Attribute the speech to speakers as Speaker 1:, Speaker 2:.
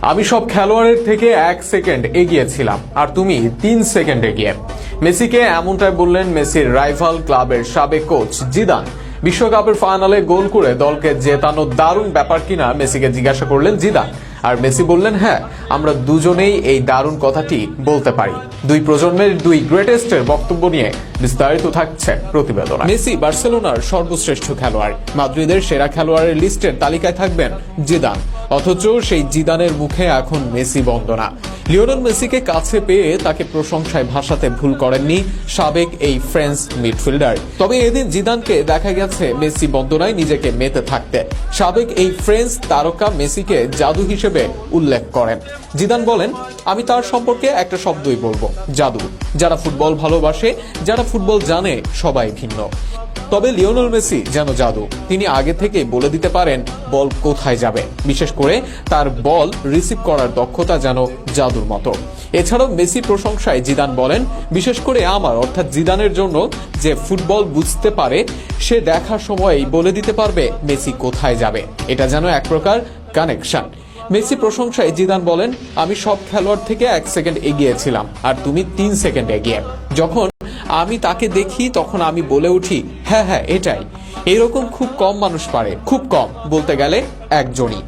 Speaker 1: আমি সব খেলোয়াড়ের থেকে এক সেকেন্ড এগিয়েছিলাম, আর তুমি তিন সেকেন্ড এগিয়ে। মেসিকে এমনটাই বললেন মেসির রাইভাল ক্লাবের সাবেক কোচ জিদান। বিশ্বকাপের ফাইনালে গোল করে দলকে জেতানো দারুণ ব্যাপার কিনা মেসিকে জিজ্ঞাসা করলেন জিদান। আর মেসি বললেন হ্যাঁ আমরা দুজনেই এই দারুণ কথাটি বলতে পারি। দুই প্রজন্মের দুই গ্রেটেস্টের বক্তব্য নিয়ে বিস্তারিত থাকছে প্রতিবেদন। মেসি বার্সেলোনার সর্বশ্রেষ্ঠ খেলোয়াড়। মাদ্রিদের সেরা খেলোয়াড়ের লিস্টের তালিকায় থাকবেন জিদান। অথচ সেই জিদানের মুখে এখন মেসি বন্দনা। লিওনেল মেসিকে কাছে পেয়ে তাকে প্রশংসায় ভাসাতে ভুল করেননি সাবেক এই ফ্রেঞ্চ মিডফিল্ডার। তবে এদিন জিদানকে দেখা গেছে মেসি বন্দনায় নিজেকে মেতে থাকতে। সাবেক এই ফ্রেঞ্চ তারকা মেসিকে জাদু হিসেবে উল্লেখ করেন। জিদান বলেন, আমি তার সম্পর্কে একটা শব্দই বলব, জাদু। যারা ফুটবল ভালোবাসে, যারা ফুটবল জানে, সবাই ভিন্ন। তবে লিওনেল মেসি যেন জাদু। তিনি আগে থেকে বলে দিতে পারেন, বল কোথায় যাবে। বিশেষ করে তার বল রিসিভ করার দক্ষতা যেন জাদুর মতো। এছাড়াও মেসি প্রশংসায় জিদান বলেন, বিশেষ করে আমার, অর্থাৎ জিদানের জন্য যে ফুটবল বুঝতে পারে, সে দেখার সময়ই বলে দিতে পারবে মেসি কোথায় যাবে। এটা যেন এক প্রকার কানেকশন মেসি প্রশংসায় জিদান বলেন, আমি সব খেলোয়াড় থেকে এক সেকেন্ড এগিয়েছিলাম, আর তুমি তিন সেকেন্ড এগিয়ে। যখন আমি তাকে দেখি, তখন আমি বলে উঠি হ্যাঁ হ্যাঁ এটাই। এরকম খুব কম মানুষ পারে, খুব কম, বলতে গেলে একজনই।